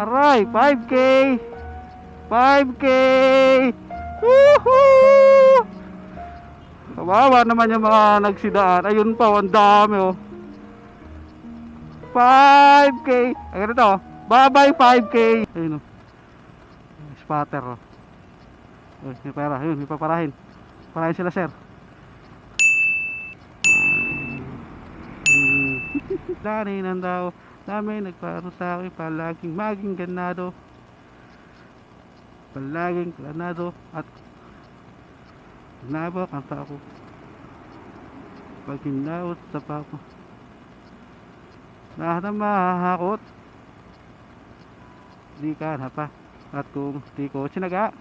Aray, 5K! 5K! Woohoo! Kawawa naman yung mga nagsidaan. Ayun pa, ang dami oh. 5K! Ay, ganito. oh. Bye-bye 5K! Ayun oh. Spatter oh. Uy, may pera. Ayun, may paparahin. Parahin sila, sir. Dani ng daw. Dami nagparo sa akin. Palaging maging ganado. Palaging planado. At nabak ang ako. Pag hinawot sa papa. Lahat ang mahahakot. Di ka pa. At kung di ko sinaga.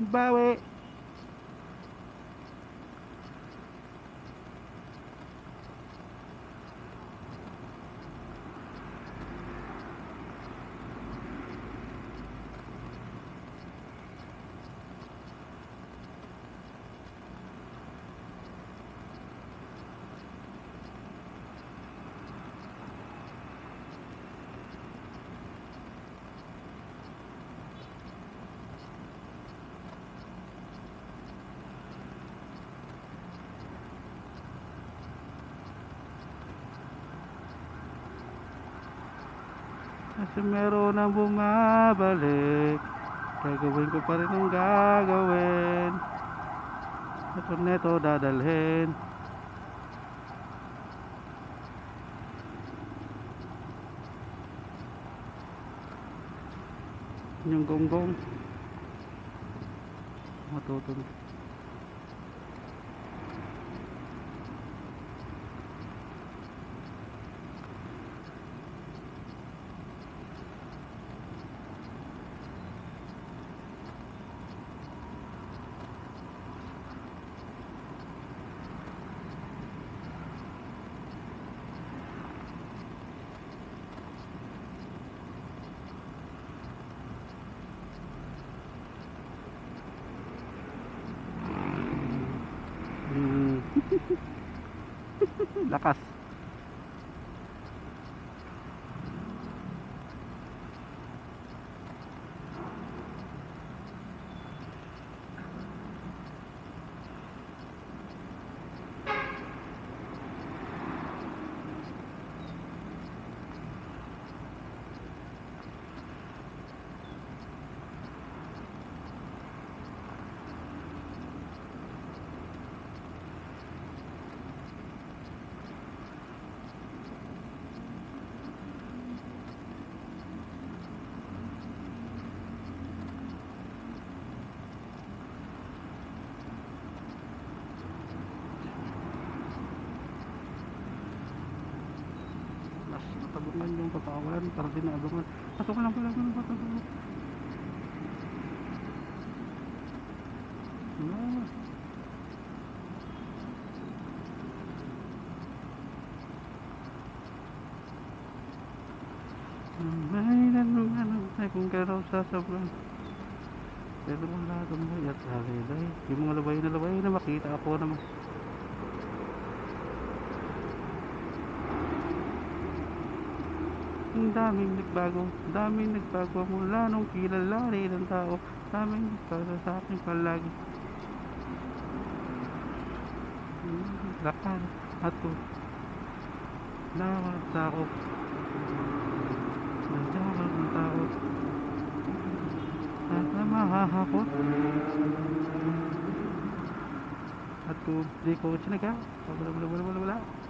Bowie. Kasi meron na bumabalik. Gagawin ko pa rin ang gagawin. Ito neto dadalhin. Yung gonggong. Matutun Lakas. Natagungan yung papakawalan para din naabangan. Pasok ka lang pala ng papakawalan. Ah. May nanunganan tayo kung karaw sasablan. Pero wala tumbay at halilay. Yung mga labay na labay na makita ako naman. Ang daming nagbago, daming nagbago mula nung kilala rin ng tao. Daming nagbago sa akin palagi. Lakad, ato. Nakakasako. Nandiyan ng tao. At na mahahakot. At kung di ko sinaga, wala wala wala wala wala.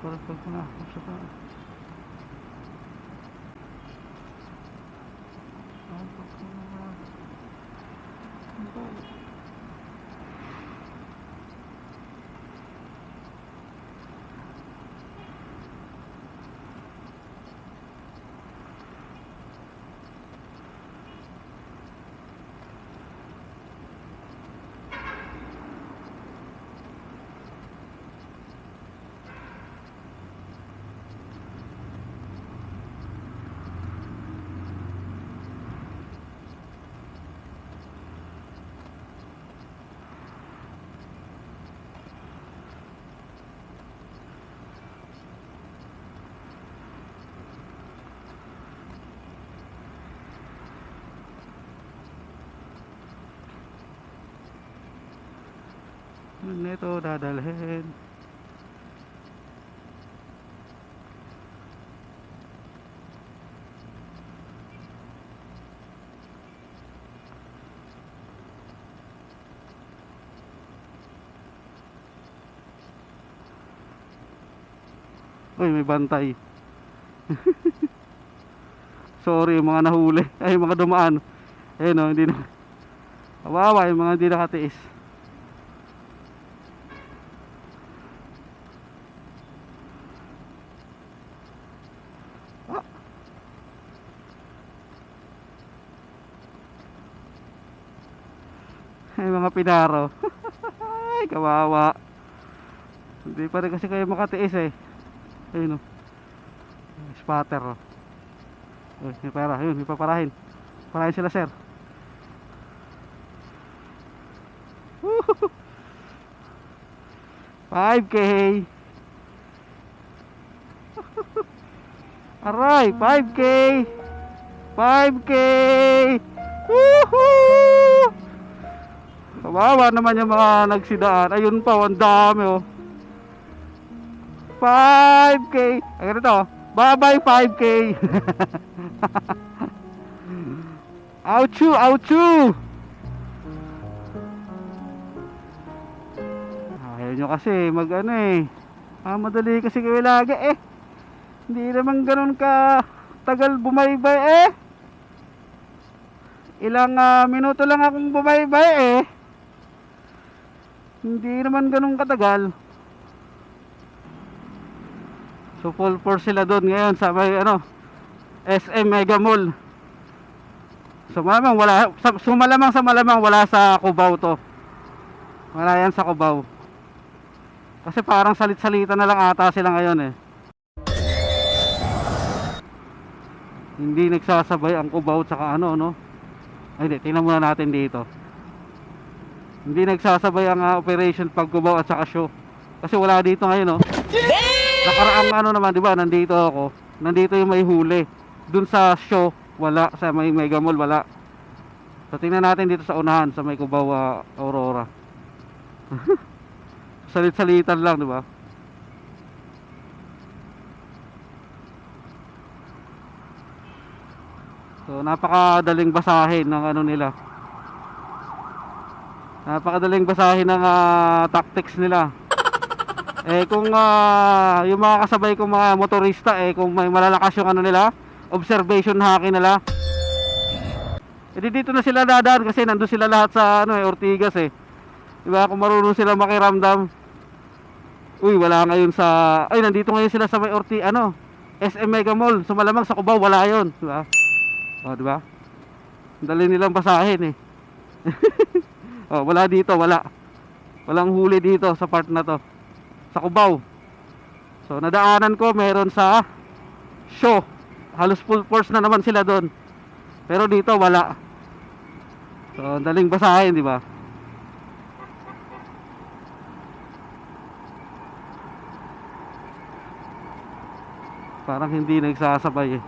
Para pag na sa pa. Nito dadalhin. Uy, may bantay. Sorry, mga nahuli. Ay, mga dumaan. Ayun o, hindi na. Kawawa, yung mga hindi nakatiis. Ay, mga pinaro. Ay, kawawa. Hindi pa rin kasi kayo makatiis eh. Ayun o. Spatter o. Uy, may pera. Ayun, may paparahin. Parahin sila, sir. Woohoo! 5K! Aray, 5K! 5K! Woohoo! Kawawa naman yung mga nagsidaan. Ayun pa, ang dami oh. 5K! Ay, ganito. Bye-bye 5K! ouchu! Ouchu! Ayaw nyo kasi mag ano eh. Ah, madali kasi kayo lagi eh. Hindi naman ganun ka tagal bumaybay eh. Ilang ah, minuto lang akong bumaybay eh. Hindi naman ganun katagal. So full force sila doon ngayon sa may ano SM Mega Mall. So malamang wala so malamang sa malamang wala sa Cubao to. Wala yan sa Cubao. Kasi parang salit-salita na lang ata sila ngayon eh. Hindi nagsasabay ang Cubao tsaka ano no. Ay hindi, tingnan muna natin dito. Hindi nagsasabay ang ah, operation pag Cubao at saka show. Kasi wala dito ngayon no. Nakaraang ano naman, 'di ba? Nandito ako. Nandito yung may huli. Dun sa show, wala sa may Mega Mall wala. So tingnan natin dito sa unahan sa may Cubao ah, Aurora. Salit-salitan lang, 'di ba? So napakadaling basahin ng ano nila. Napakadaling basahin ng ah, tactics nila. Eh kung ah, yung mga kasabay kong mga motorista eh kung may malalakas yung ano nila, observation hacking nila. Eh di dito na sila dadaan kasi nandun sila lahat sa ano eh Ortigas eh. Diba kung marunong sila makiramdam. Uy, wala ngayon sa ay nandito ngayon sila sa may Orti ano, SM Mega Mall. So malamang sa Cubao wala 'yon, diba? Oh, diba? Dali nilang basahin eh. oh, wala dito, wala. Walang huli dito sa part na to sa Cubao. So nadaanan ko meron sa show. Halos full force na naman sila doon. Pero dito wala. So daling basahin, di ba? Parang hindi nagsasabay eh.